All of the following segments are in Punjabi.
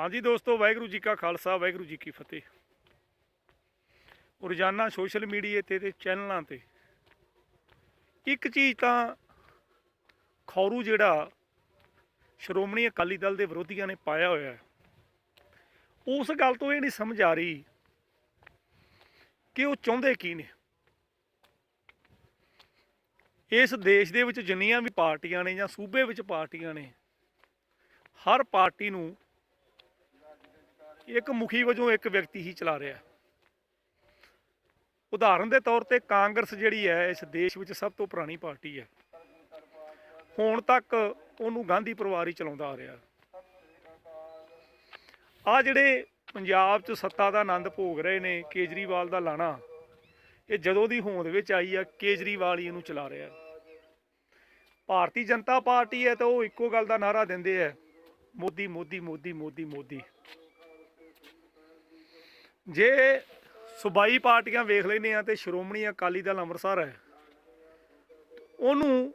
ਹਾਂਜੀ ਦੋਸਤੋ, ਵਾਹਿਗੁਰੂ ਜੀ ਕਾ ਖਾਲਸਾ, ਵਾਹਿਗੁਰੂ ਜੀ ਕੀ ਫਤਿਹ। ਰੋਜ਼ਾਨਾ ਸੋਸ਼ਲ ਮੀਡੀਆ ਤੇ ਤੇ ਚੈਨਲਾਂ ਤੇ ਇੱਕ ਚੀਜ਼ ਤਾਂ ਖੌਰੂ ਜਿਹੜਾ ਸ਼੍ਰੋਮਣੀ ਅਕਾਲੀ ਦਲ ਦੇ ਵਿਰੋਧੀਆਂ ਨੇ ਪਾਇਆ ਹੋਇਆ ਹੈ। ਉਸ ਗੱਲ ਤੋਂ ਇਹ ਨਹੀਂ ਸਮਝ ਆ ਰਹੀ ਕਿ ਉਹ ਚਾਹੁੰਦੇ ਕੀ ਨੇ। ਇਸ ਦੇਸ਼ ਦੇ ਵਿੱਚ ਜਿੰਨੀਆਂ ਵੀ ਪਾਰਟੀਆਂ ਨੇ ਜਾਂ ਸੂਬੇ ਵਿੱਚ ਪਾਰਟੀਆਂ ਨੇ, ਹਰ ਪਾਰਟੀ ਨੂੰ ਇੱਕ ਮੁਖੀ ਵਜੋਂ ਇੱਕ ਵਿਅਕਤੀ ਹੀ ਚਲਾ ਰਿਹਾ ਉਦਾਹਰਨ ਦੇ ਤੌਰ ਤੇ ਕਾਂਗਰਸ ਜਿਹੜੀ ਹੈ, ਇਸ ਦੇਸ਼ ਵਿੱਚ ਸਭ ਤੋਂ ਪੁਰਾਣੀ ਪਾਰਟੀ ਹੈ। ਹੁਣ ਤੱਕ ਉਹਨੂੰ ਗਾਂਧੀ ਪਰਿਵਾਰ ਹੀ ਚਲਾਉਂਦਾ ਆ ਰਿਹਾ। ਆ ਜਿਹੜੇ ਪੰਜਾਬ 'ਚ ਸੱਤਾ ਦਾ ਆਨੰਦ ਭੋਗ ਰਹੇ ਨੇ, ਕੇਜਰੀਵਾਲ ਦਾ ਲਾਣਾ, ਇਹ ਜਦੋਂ ਦੀ ਹੋਂਦ ਵਿੱਚ ਆਈ ਆ, ਕੇਜਰੀਵਾਲ ਹੀ ਇਹਨੂੰ ਚਲਾ ਰਿਹਾ ਭਾਰਤੀ ਜਨਤਾ ਪਾਰਟੀ ਹੈ ਤਾਂ ਉਹ ਇੱਕੋ ਗੱਲ ਦਾ ਨਾਰਾ ਦਿੰਦੇ ਆ ਮੋਦੀ ਮੋਦੀ ਮੋਦੀ ਮੋਦੀ ਮੋਦੀ। ਜੇ ਸੂਬਾਈ ਪਾਰਟੀਆਂ ਵੇਖ ਲੈਨੇ ਆ ਤੇ ਸ਼੍ਰੋਮਣੀ ਅਕਾਲੀ ਦਲ ਅੰਮ੍ਰਿਤਸਰ ਹੈ, ਉਹਨੂੰ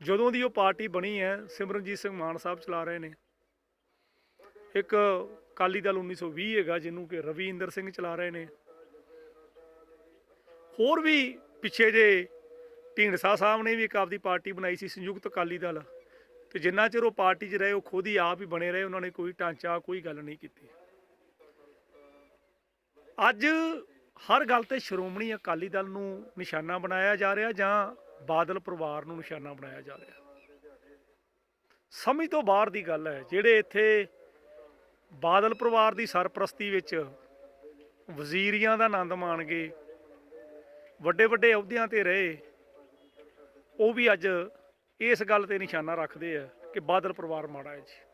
ਜਦੋਂ ਦੀ ਉਹ ਪਾਰਟੀ ਬਣੀ ਹੈ, ਸਿਮਰਨਜੀਤ ਸਿੰਘ ਮਾਨ ਸਾਹਿਬ ਚਲਾ ਰਹੇ ਨੇ। ਇੱਕ ਅਕਾਲੀ ਦਲ 1920 ਹੈਗਾ, ਜਿਹਨੂੰ ਕਿ ਰਵੀਂਦਰ ਸਿੰਘ ਚਲਾ ਰਹੇ ਨੇ। ਹੋਰ ਵੀ ਪਿੱਛੇ ਜੇ ਢੀਂਡਸਾ ਸਾਹਿਬ ਨੇ ਵੀ ਇੱਕ ਆਪਦੀ ਪਾਰਟੀ ਬਣਾਈ ਸੀ, ਸੰਯੁਕਤ ਅਕਾਲੀ ਦਲ। ਤੇ ਜਿੰਨਾ ਚਿਰ ਉਹ ਪਾਰਟੀ 'ਚ ਰਹੇ, ਉਹ ਖੁਦ ਹੀ ਆਪ ਹੀ ਬਣੇ ਰਹੇ, ਉਹਨਾਂ ਨੇ ਕੋਈ ਢਾਂਚਾ, ਕੋਈ ਗੱਲ ਨਹੀਂ ਕੀਤੀ। ਅੱਜ ਹਰ ਗੱਲ ਤੇ ਸ਼੍ਰੋਮਣੀ ਅਕਾਲੀ ਦਲ ਨੂੰ ਨਿਸ਼ਾਨਾ ਬਣਾਇਆ ਜਾ ਰਿਹਾ ਜਾਂ ਬਾਦਲ ਪਰਿਵਾਰ ਨੂੰ ਨਿਸ਼ਾਨਾ ਬਣਾਇਆ ਜਾ ਰਿਹਾ? ਸਮਝ ਤੋਂ ਬਾਹਰ ਦੀ ਗੱਲ ਹੈ, ਜਿਹੜੇ ਇੱਥੇ ਬਾਦਲ ਪਰਿਵਾਰ ਦੀ ਸਰਪ੍ਰਸਤੀ ਵਿੱਚ ਵਜ਼ੀਰੀਆਂ ਦਾ ਆਨੰਦ ਮਾਣ ਗਏ ਵੱਡੇ ਵੱਡੇ ਅਹੁਦਿਆਂ ਤੇ ਰਹੇ, ਉਹ ਵੀ ਅੱਜ ਇਸ ਗੱਲ ਤੇ ਨਿਸ਼ਾਨਾ ਰੱਖਦੇ ਆ ਕਿ ਬਾਦਲ ਪਰਿਵਾਰ ਮਾੜਾ ਹੈ ਜੀ।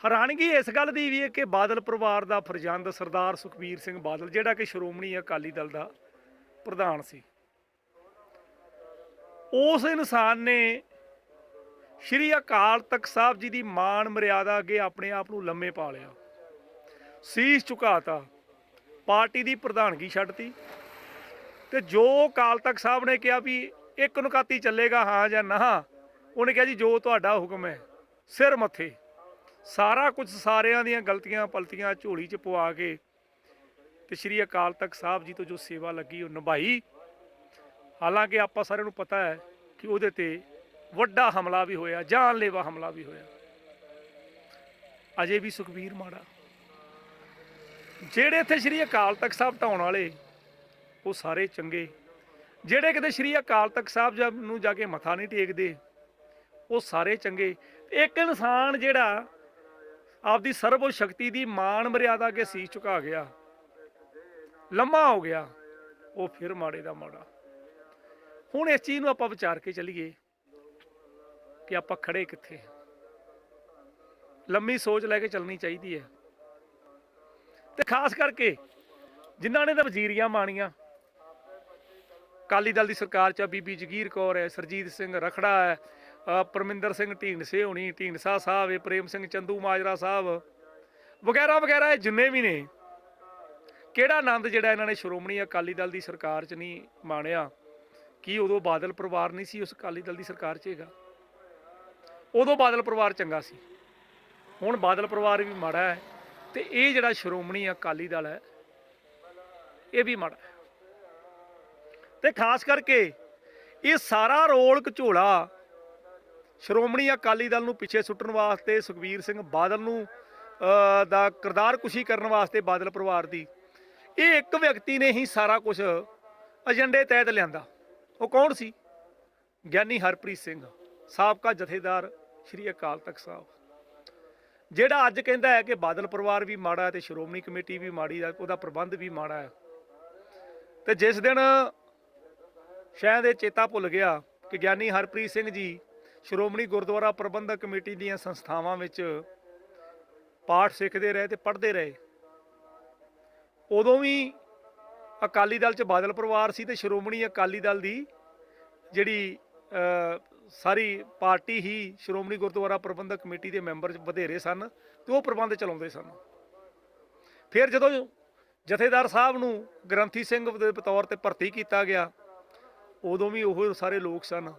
ਹੈਰਾਨਗੀ ਇਸ ਗੱਲ ਦੀ ਵੀ ਹੈ ਕਿ ਬਾਦਲ ਪਰਿਵਾਰ ਦਾ ਫਰਜ਼ੰਦ ਸਰਦਾਰ ਸੁਖਬੀਰ ਸਿੰਘ ਬਾਦਲ, ਜਿਹੜਾ ਕਿ ਸ਼੍ਰੋਮਣੀ ਅਕਾਲੀ ਦਲ ਦਾ ਪ੍ਰਧਾਨ ਸੀ। ਉਸ ਇਨਸਾਨ ਨੇ ਸ਼੍ਰੀ ਅਕਾਲ ਤਖਤ ਸਾਹਿਬ ਜੀ ਦੀ ਮਾਣ ਮਰਿਆਦਾ ਅੱਗੇ ਆਪਣੇ ਆਪ ਨੂੰ ਲੰਮੇ ਪਾ ਲਿਆ। ਸੀਸ ਝੁਕਾਤਾ, ਪਾਰਟੀ ਦੀ ਪ੍ਰਧਾਨਗੀ ਛੱਡਤੀ ਤੇ ਜੋ ਅਕਾਲ ਤਖਤ ਸਾਹਿਬ ਨੇ ਕਿਹਾ ਵੀ ਇੱਕ ਨੁਕਾਤੀ ਚੱਲੇਗਾ, ਹਾਂ ਜਾਂ ਨਾ, ਉਹਨੇ ਕਿਹਾ ਜੀ ਜੋ ਤੁਹਾਡਾ ਹੁਕਮ ਹੈ, ਸਿਰ ਮੱਥੇ। ਸਾਰਾ ਕੁਝ ਸਾਰਿਆਂ ਦੀਆਂ ਗਲਤੀਆਂ ਪਲਤੀਆਂ ਝੋਲੀ 'ਚ ਪਵਾ ਕੇ ਤੇ ਸ਼੍ਰੀ ਅਕਾਲ ਤਖਤ ਸਾਹਿਬ ਜੀ ਤੋਂ ਜੋ ਸੇਵਾ ਲੱਗੀ ਉਹ ਨਿਭਾਈ। ਹਾਲਾਂਕਿ ਆਪਾਂ ਸਾਰਿਆਂ ਨੂੰ ਪਤਾ ਹੈ ਕਿ ਉਹਦੇ ਤੇ ਵੱਡਾ ਹਮਲਾ ਵੀ ਹੋਇਆ, ਜਾਨਲੇਵਾ ਹਮਲਾ ਵੀ ਹੋਇਆ। ਅਜੇ ਵੀ ਸੁਖਬੀਰ ਮਾੜਾ। ਜਿਹੜੇ ਇੱਥੇ ਸ਼੍ਰੀ ਅਕਾਲ ਤਖਤ ਸਾਹਿਬ ਢਾਉਣ ਵਾਲੇ, ਉਹ ਸਾਰੇ ਚੰਗੇ। ਜਿਹੜੇ ਕਿਤੇ ਸ਼੍ਰੀ ਅਕਾਲ ਤਖਤ ਸਾਹਿਬ ਨੂੰ ਜਾ ਕੇ ਮੱਥਾ ਨਹੀਂ ਟੇਕਦੇ, ਉਹ ਸਾਰੇ ਚੰਗੇ। ਇੱਕ ਇਨਸਾਨ ਜਿਹੜਾ ਆਪਦੀ ਸਰਵ ਸ਼ਕਤੀ ਦੀ ਮਾਣ ਮਰਿਆਦਾ ਕੇ ਸੀਸ ਝੁਕਾ ਗਿਆ। ਲੰਮਾ ਹੋ ਗਿਆ। ਉਹ ਫਿਰ ਮਾੜੇ ਦਾ ਮਾੜਾ। ਹੁਣ ਇਸ ਚੀਜ਼ ਨੂੰ ਆਪਾਂ ਵਿਚਾਰ ਕੇ ਚੱਲੀਏ ਕਿ ਆਪਾਂ ਖੜੇ ਕਿੱਥੇ ਲੰਮੀ ਸੋਚ ਲੈ ਕੇ ਚੱਲਣੀ ਚਾਹੀਦੀ ਹੈ। ਤੇ ਖਾਸ ਕਰਕੇ ਜਿਨ੍ਹਾਂ ਨੇ ਤਾਂ ਵਜ਼ੀਰੀਆਂ ਮਾਣੀਆਂ ਕਾਲੀ ਦਲ ਦੀ ਸਰਕਾਰ ਚ ਬੀਬੀ ਜਗੀਰ ਕੌਰ ਹੈ, ਸਰਜੀਤ ਸਿੰਘ ਰਖੜਾ ਹੈ ਪਰਮਿੰਦਰ ਸਿੰਘ ਢੀਂਡਸੇ ਹੋਣੀ ਢੀਂਡਸਾ ਸਾਹਿਬ ਹੈ ਪ੍ਰੇਮ ਸਿੰਘ ਚੰਦੂ ਮਾਜਰਾ ਸਾਹਿਬ। ਵਗੈਰਾ ਵਗੈਰਾ ਇਹ ਜਿੰਨੇ ਵੀ ਨੇ, ਕਿਹੜਾ ਆਨੰਦ ਜਿਹੜਾ ਇਹਨਾਂ ਨੇ ਸ਼੍ਰੋਮਣੀ ਅਕਾਲੀ ਦਲ ਦੀ ਸਰਕਾਰ 'ਚ ਨਹੀਂ ਮਾਣਿਆ? ਕੀ ਉਦੋਂ ਬਾਦਲ ਪਰਿਵਾਰ ਨਹੀਂ ਸੀ ਉਸ ਅਕਾਲੀ ਦਲ ਦੀ ਸਰਕਾਰ 'ਚ ਹੈਗਾ? ਉਦੋਂ ਬਾਦਲ ਪਰਿਵਾਰ ਚੰਗਾ ਸੀ। ਹੁਣ ਬਾਦਲ ਪਰਿਵਾਰ ਵੀ ਮਾੜਾ ਹੈ ਤੇ ਇਹ ਜਿਹੜਾ ਸ਼੍ਰੋਮਣੀ ਅਕਾਲੀ ਦਲ ਹੈ, ਇਹ ਵੀ ਮਾੜਾ ਹੈ। ਤੇ ਖਾਸ ਕਰਕੇ ਇਹ ਸਾਰਾ ਰੋਲ ਘਚੋਲਾ ਸ਼੍ਰੋਮਣੀ ਅਕਾਲੀ ਦਲ ਨੂੰ ਪਿੱਛੇ ਸੁੱਟਣ ਵਾਸਤੇ ਸੁਖਬੀਰ ਸਿੰਘ ਬਾਦਲ ਨੂੰ ਦਾ ਕਰਦਾਰ ਕੁਸ਼ੀ ਕਰਨ ਵਾਸਤੇ ਬਾਦਲ ਪਰਿਵਾਰ ਦੀ। ਇਹ ਇੱਕ ਵਿਅਕਤੀ ਨੇ ਹੀ ਸਾਰਾ ਕੁਝ ਏਜੰਡੇ ਤਹਿਤ ਲਿਆਂਦਾ। ਉਹ ਕੌਣ ਸੀ? ਗਿਆਨੀ ਹਰਪ੍ਰੀਤ ਸਿੰਘ, ਸਾਬਕਾ ਜਥੇਦਾਰ ਸ਼੍ਰੀ ਅਕਾਲ ਤਖਤ ਸਾਹਿਬ। ਜਿਹੜਾ ਅੱਜ ਕਹਿੰਦਾ ਹੈ ਕਿ ਬਾਦਲ ਪਰਿਵਾਰ ਵੀ ਮਾੜਾ ਹੈ ਤੇ ਸ਼੍ਰੋਮਣੀ ਕਮੇਟੀ ਵੀ ਮਾੜੀ ਹੈ, ਉਹਦਾ ਪ੍ਰਬੰਧ ਵੀ ਮਾੜਾ ਹੈ। ਤੇ ਜਿਸ ਦਿਨ ਸ਼ਾਇਦ ਇਹ ਚੇਤਾ ਭੁੱਲ ਗਿਆ ਕਿ ਗਿਆਨੀ ਹਰਪ੍ਰੀਤ ਸਿੰਘ ਜੀ ਸ਼੍ਰੋਮਣੀ ਗੁਰਦੁਆਰਾ ਪ੍ਰਬੰਧਕ ਕਮੇਟੀ ਦੀਆਂ ਸੰਸਥਾਵਾਂ ਵਿੱਚ ਪਾਠ ਸਿੱਖਦੇ ਰਹੇ ਤੇ ਪੜ੍ਹਦੇ ਰਹੇ। ਉਦੋਂ ਵੀ ਅਕਾਲੀ ਦਲ ਚ ਬਾਦਲ ਪਰਿਵਾਰ ਸੀ ਤੇ ਸ਼੍ਰੋਮਣੀ ਅਕਾਲੀ ਦਲ ਦੀ ਜਿਹੜੀ ਸਾਰੀ ਪਾਰਟੀ ਹੀ ਸ਼੍ਰੋਮਣੀ ਗੁਰਦੁਆਰਾ ਪ੍ਰਬੰਧਕ ਕਮੇਟੀ ਦੇ ਮੈਂਬਰ ਵਧੇਰੇ ਸਨ ਤੇ ਉਹ ਪ੍ਰਬੰਧ ਚਲਾਉਂਦੇ ਸਨ। ਫਿਰ ਜਦੋਂ ਜਥੇਦਾਰ ਸਾਹਿਬ ਨੂੰ ਗ੍ਰੰਥੀ ਸਿੰਘ ਦੇ ਤੌਰ ਤੇ ਭਰਤੀ ਕੀਤਾ ਗਿਆ, ਉਦੋਂ ਵੀ ਉਹ ਸਾਰੇ ਲੋਕ ਸਨ।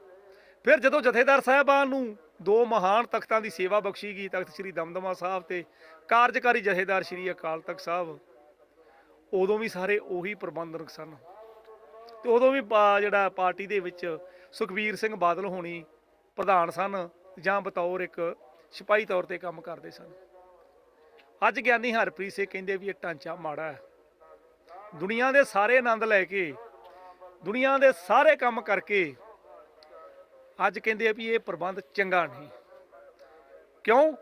ਫਿਰ ਜਦੋਂ ਜਥੇਦਾਰ ਸਾਹਿਬਾਨ ਨੂੰ ਦੋ ਮਹਾਨ ਤਖਤਾਂ ਦੀ ਸੇਵਾ ਬਖਸ਼ੀ ਗਈ, ਤਖਤ ਸ੍ਰੀ ਦਮਦਮਾ ਸਾਹਿਬ ਤੇ ਕਾਰਜਕਾਰੀ ਜਥੇਦਾਰ ਸ੍ਰੀ ਅਕਾਲ ਤਖਤ ਸਾਹਿਬ, ਉਦੋਂ ਵੀ ਸਾਰੇ ਉਹੀ ਪ੍ਰਬੰਧਕ ਸਨ। ਤੇ ਉਦੋਂ ਵੀ ਪਾ- ਜਿਹੜਾ ਪਾਰਟੀ ਦੇ ਵਿੱਚ ਸੁਖਬੀਰ ਸਿੰਘ ਬਾਦਲ ਹੋਣੀ ਪ੍ਰਧਾਨ ਸਨ ਜਾਂ ਬਤੌਰ ਇੱਕ ਸਿਪਾਹੀ ਤੌਰ ਤੇ ਕੰਮ ਕਰਦੇ ਸਨ। ਅੱਜ ਗਿਆਨੀ ਹਰਪ੍ਰੀਤ ਸਿੰਘ ਕਹਿੰਦੇ ਵੀ ਇਹ ਢਾਂਚਾ ਮਾੜਾ ਹੈ। ਦੁਨੀਆ ਦੇ ਸਾਰੇ ਆਨੰਦ ਲੈ ਕੇ, ਦੁਨੀਆ ਦੇ ਸਾਰੇ ਕੰਮ ਕਰਕੇ ਅੱਜ ਕਹਿੰਦੇ ਆ ਵੀ ਇਹ ਪ੍ਰਬੰਧ ਚੰਗਾ ਨਹੀਂ। ਕਿਉਂ?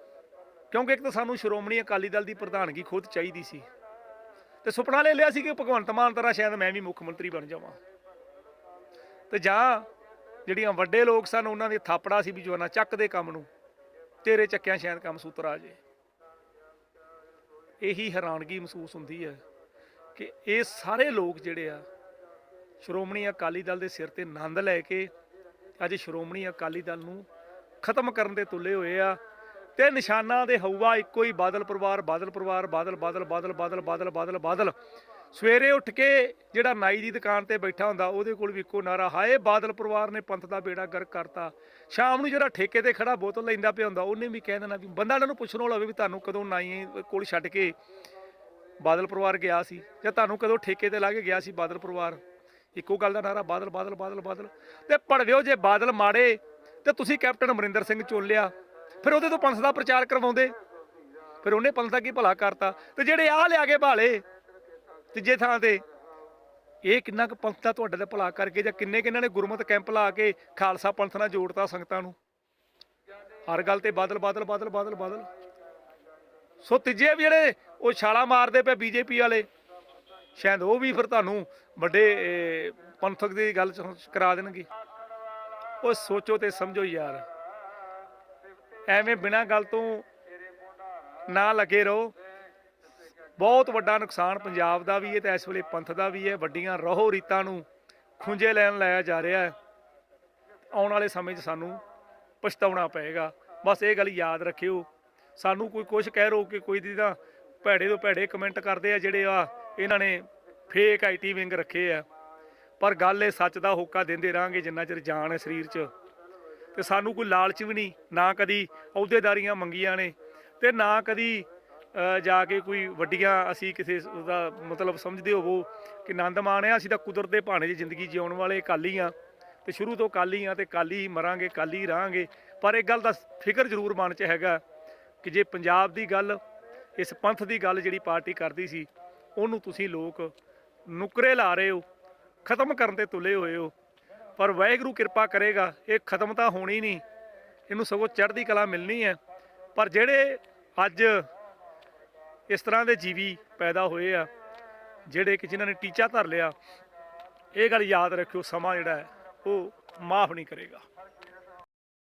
ਕਿਉਂਕਿ ਇੱਕ ਤਾਂ ਸਾਨੂੰ ਸ਼੍ਰੋਮਣੀ ਅਕਾਲੀ ਦਲ ਦੀ ਪ੍ਰਧਾਨਗੀ ਖੁਦ ਚਾਹੀਦੀ ਸੀ। ਤੇ ਸੁਪਨਾ ਲੈ ਲਿਆ ਸੀ ਕਿ ਭਗਵੰਤ ਮਾਨ ਤਰ੍ਹਾਂ ਸ਼ਾਇਦ ਮੈਂ ਵੀ ਮੁੱਖ ਮੰਤਰੀ ਬਣ ਜਾਵਾਂ। ਤੇ ਜਾਂ ਜਿਹੜੀਆਂ ਵੱਡੇ ਲੋਕ ਸਨ, ਉਹਨਾਂ ਦੇ ਥਾਪੜਾ ਸੀ ਵੀ ਜਵਾਨਾ ਚੱਕ ਦੇ ਕੰਮ ਨੂੰ, ਤੇਰੇ ਚੱਕਿਆਂ ਸ਼ਾਇਦ ਕੰਮ ਸੂਤਰ ਆ ਜੇ। ਇਹੀ ਹੈਰਾਨਗੀ ਮਹਿਸੂਸ ਹੁੰਦੀ ਹੈ ਕਿ ਇਹ ਸਾਰੇ ਲੋਕ ਜਿਹੜੇ ਆ, ਸ਼੍ਰੋਮਣੀ ਅਕਾਲੀ ਦਲ ਦੇ ਸਿਰ ਤੇ ਨੰਦ ਲੈ ਕੇ ਅੱਜ ਸ਼੍ਰੋਮਣੀ ਅਕਾਲੀ ਦਲ ਨੂੰ ਖਤਮ ਕਰਨ ਦੇ ਤੁਲੇ ਹੋਏ ਆ ਤੇ ਨਿਸ਼ਾਨਾ ਦੇ ਹਊਆ ਇੱਕੋ ਹੀ ਬਾਦਲ ਪਰਿਵਾਰ ਬਾਦਲ ਪਰਿਵਾਰ, ਬਾਦਲ ਬਾਦਲ ਬਾਦਲ ਬਾਦਲ ਬਾਦਲ ਬਾਦਲ ਬਾਦਲ। ਸਵੇਰੇ ਉੱਠ ਕੇ ਜਿਹੜਾ ਨਾਈ ਦੀ ਦੁਕਾਨ ਤੇ ਬੈਠਾ ਹੁੰਦਾ, ਉਹਦੇ ਕੋਲ ਵੀ ਇੱਕੋ ਨਾਰਾ, ਹਾਏ ਬਾਦਲ ਪਰਿਵਾਰ ਨੇ ਪੰਥ ਦਾ ਬੇੜਾ ਗਰਕ ਕਰਤਾ। ਸ਼ਾਮ ਨੂੰ ਜਿਹੜਾ ਠੇਕੇ ਤੇ ਖੜਾ ਬੋਤਲ ਲੈਂਦਾ ਪਿਆ ਹੁੰਦਾ, ਉਹਨੇ ਵੀ ਕਹਿ ਦੇਣਾ ਵੀ ਬੰਦਾ ਇਹਨਾਂ ਨੂੰ ਪੁੱਛਣ ਵਾਲਾ ਹੋਵੇ ਵੀ ਤੁਹਾਨੂੰ ਕਦੋਂ ਨਾਈ ਕੋਲ ਛੱਡ ਕੇ ਬਾਦਲ ਪਰਿਵਾਰ ਗਿਆ ਸੀ ਜਾਂ ਤੁਹਾਨੂੰ ਕਦੋਂ ਠੇਕੇ ਤੇ ਲਾ ਕੇ ਗਿਆ ਸੀ ਬਾਦਲ ਪਰਿਵਾਰ? ਇੱਕੋ ਗੱਲ ਦਾ ਨਾਰਾ, ਬਾਦਲ ਬਾਦਲ ਬਾਦਲ ਬਾਦਲ। ਤੇ ਪੜਵਿਓ ਜੇ ਬਾਦਲ ਮਾੜੇ, ਤੇ ਤੁਸੀਂ ਕੈਪਟਨ ਅਮਰਿੰਦਰ ਸਿੰਘ ਚੁਣ ਲਿਆ। ਫਿਰ ਉਹਦੇ ਤੋਂ ਪੰਥ ਦਾ ਪ੍ਰਚਾਰ ਕਰਵਾਉਂਦੇ। ਫਿਰ ਉਹਨੇ ਪੰਥ ਦਾ ਕੀ ਭਲਾ ਕਰਤਾ? ਤੇ ਜਿਹੜੇ ਆ ਲਿਆ ਕੇ ਭਾਲੇ, ਤੀਜੇ ਥਾਂ ਤੇ, ਇਹ ਕਿੰਨਾ ਕੁ ਪੰਥ ਦਾ ਤੁਹਾਡੇ ਦਾ ਭਲਾ ਕਰਕੇ ਜਾਂ ਕਿੰਨੇ ਕਿੰਨਾਂ ਨੇ ਗੁਰਮਤ ਕੈਂਪ ਲਾ ਕੇ ਖਾਲਸਾ ਪੰਥ ਨਾਲ ਜੋੜਤਾ ਸੰਗਤਾਂ ਨੂੰ? ਹਰ ਗੱਲ ਤੇ ਬਾਦਲ ਬਾਦਲ ਬਾਦਲ ਬਾਦਲ ਬਾਦਲ। ਸੋ ਤੀਜੇ ਵੀ ਜਿਹੜੇ ਉਹ ਛਾਲਾ ਮਾਰਦੇ ਪਏ ਬੀਜੇਪੀ ਵਾਲੇ, ਸ਼ਾਇਦ ਉਹ ਵੀ ਫਿਰ ਤੁਹਾਨੂੰ ਵੱਡੇ ਪੰਥਕ ਦੀ ਗੱਲ ਕਰਾ ਦੇਣਗੇ। ਉਹ ਸੋਚੋ ਤੇ ਸਮਝੋ ਯਾਰ। ਐਵੇਂ ਬਿਨਾਂ ਗੱਲ ਤੋਂ ਨਾ ਲੱਗੇ ਰਹੋ। ਬਹੁਤ ਵੱਡਾ ਨੁਕਸਾਨ ਪੰਜਾਬ ਦਾ ਵੀ ਹੈ ਤੇ ਇਸ ਵੇਲੇ ਪੰਥ ਦਾ ਵੀ ਹੈ। ਵੱਡੀਆਂ ਰਹੋ ਰੀਤਾਂ ਨੂੰ ਖੁੰਝੇ ਲੈਣ ਲਾਇਆ ਜਾ ਰਿਹਾ ਹੈ। ਆਉਣ ਵਾਲੇ ਸਮੇਂ 'ਚ ਸਾਨੂੰ ਪਛਤਾਉਣਾ ਪਏਗਾ। ਬਸ ਇਹ ਗੱਲ ਯਾਦ ਰੱਖਿਓ। ਸਾਨੂੰ ਕੋਈ ਕੁਝ ਕਹਿ ਰੋ ਕਿ ਕੋਈ ਦੀ ਤਾਂ ਭੈੜੇ ਤੋਂ ਭੈੜੇ ਕਮੈਂਟ ਕਰਦੇ ਆ ਜਿਹੜੇ ਆ, ਇਹਨਾਂ ਨੇ ਫੇਕ ਆਈਟੀ ਵਿੰਗ ਰੱਖੇ ਆ। ਪਰ ਗੱਲ ਇਹ ਸੱਚ ਦਾ ਹੋਕਾ ਦਿੰਦੇ ਰਾਂਗੇ ਜਿੰਨਾ ਚਿਰ ਜਾਨ ਹੈ ਸਰੀਰ 'ਚ। ਤੇ ਸਾਨੂੰ ਕੋਈ ਲਾਲਚ ਵੀ ਨਹੀਂ, ਨਾ ਕਦੀ ਅਹੁਦੇਦਾਰੀਆਂ ਮੰਗੀਆਂ ਨੇ ਤੇ ਨਾ ਕਦੀ ਜਾ ਕੇ ਕੋਈ ਵੱਡੀਆਂ ਅਸੀਂ ਕਿਸੇ ਦਾ ਮਤਲਬ ਸਮਝਦੇ ਹੋਵੋ ਕਿ ਆਨੰਦ ਮਾਣਿਆ ਅਸੀਂ ਤਾਂ ਕੁਦਰਤ ਦੇ ਭਾਣੇ 'ਚ ਜ਼ਿੰਦਗੀ ਜਿਉਣ ਵਾਲੇ ਕਾਲੀ ਆ। ਤੇ ਸ਼ੁਰੂ ਤੋਂ ਕਾਲੀ ਆ ਤੇ ਕਾਲੀ ਹੀ ਮਰਾਂਗੇ ਕਾਲੀ ਹੀ ਰਹਾਂਗੇ। ਪਰ ਇੱਕ ਗੱਲ ਦਾ ਫਿਕਰ ਜ਼ਰੂਰ ਮਨ 'ਚ ਹੈਗਾ ਕਿ ਜੇ ਪੰਜਾਬ ਦੀ ਗੱਲ, ਇਸ ਪੰਥ ਦੀ ਗੱਲ ਜਿਹੜੀ ਪਾਰਟੀ ਕਰਦੀ ਸੀ, ਉਹਨੂੰ ਤੁਸੀਂ ਲੋਕ ਨੁਕਰੇ ਲਾ ਰਹੇ ਹੋ, ਖਤਮ ਕਰਨ ਤੇ ਤੁਲੇ ਹੋਏ ਹੋ। ਪਰ ਵਾਹਿਗੁਰੂ ਕਿਰਪਾ ਕਰੇਗਾ, ਇਹ ਖਤਮ ਤਾਂ ਹੋਣੀ ਨਹੀਂ। ਇਹਨੂੰ ਸਗੋਂ ਚੜ੍ਹਦੀ ਕਲਾ ਮਿਲਣੀ ਹੈ। ਪਰ ਜਿਹੜੇ ਅੱਜ ਇਸ ਤਰ੍ਹਾਂ ਦੇ ਜੀਵੀ ਪੈਦਾ ਹੋਏ ਆ, ਜਿਹੜੇ ਕਿ ਜਿਨ੍ਹਾਂ ਨੇ ਟੀਚਾ ਧਰ ਲਿਆ, ਇਹ ਗੱਲ ਯਾਦ ਰੱਖਿਓ, ਸਮਾਂ ਜਿਹੜਾ ਹੈ, ਉਹ ਮਾਫ ਨਹੀਂ ਕਰੇਗਾ।